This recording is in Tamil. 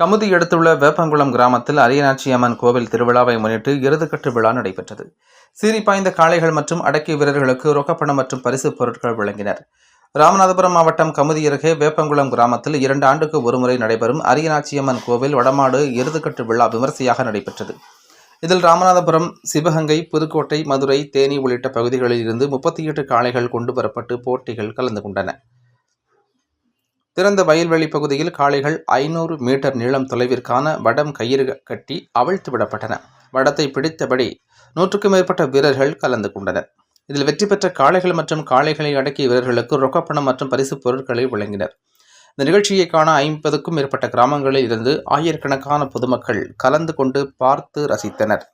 கமுதி அடுத்துள்ள வேப்பங்குளம் கிராமத்தில் அரியநாச்சி அம்மன் கோவில் திருவிழாவை முன்னிட்டு இறுதிக்கட்டு விழா நடைபெற்றது. சீறி பாய்ந்த காளைகள் மற்றும் அடக்கிய வீரர்களுக்கு ரொக்கப்பணம் மற்றும் பரிசுப் பொருட்கள் வழங்கினர். ராமநாதபுரம் மாவட்டம் கமுதி அருகே வேப்பங்குளம் கிராமத்தில் இரண்டு ஆண்டுக்கு ஒருமுறை நடைபெறும் அரியநாச்சியம்மன் கோவில் வடமாடு இறுதிக்கட்டு விழா விமர்சையாக நடைபெற்றது. இதில் ராமநாதபுரம் சிவகங்கை புதுக்கோட்டை மதுரை தேனி உள்ளிட்ட பகுதிகளில் இருந்து முப்பத்தி எட்டு காளைகள் கொண்டு வரப்பட்டு போட்டிகள் கலந்து கொண்டன. திறந்த வயல்வெளி பகுதியில் காளைகள் ஐநூறு மீட்டர் நீளம் தொலைவிற்கான வடம் கயிறு கட்டி அவிழ்த்து விடப்பட்டன. வடத்தை பிடித்தபடி நூற்றுக்கும் மேற்பட்ட வீரர்கள் கலந்து கொண்டனர். இதில் வெற்றி பெற்ற காளைகள் மற்றும் காளைகளை அடக்கிய வீரர்களுக்கு ரொக்கப்பணம் மற்றும் பரிசுப் பொருட்களை வழங்கினர். இந்த நிகழ்ச்சியை காண ஐம்பதுக்கும் மேற்பட்ட கிராமங்களில் இருந்து ஆயிரக்கணக்கான பொதுமக்கள் கலந்து கொண்டு பார்த்து ரசித்தனர்.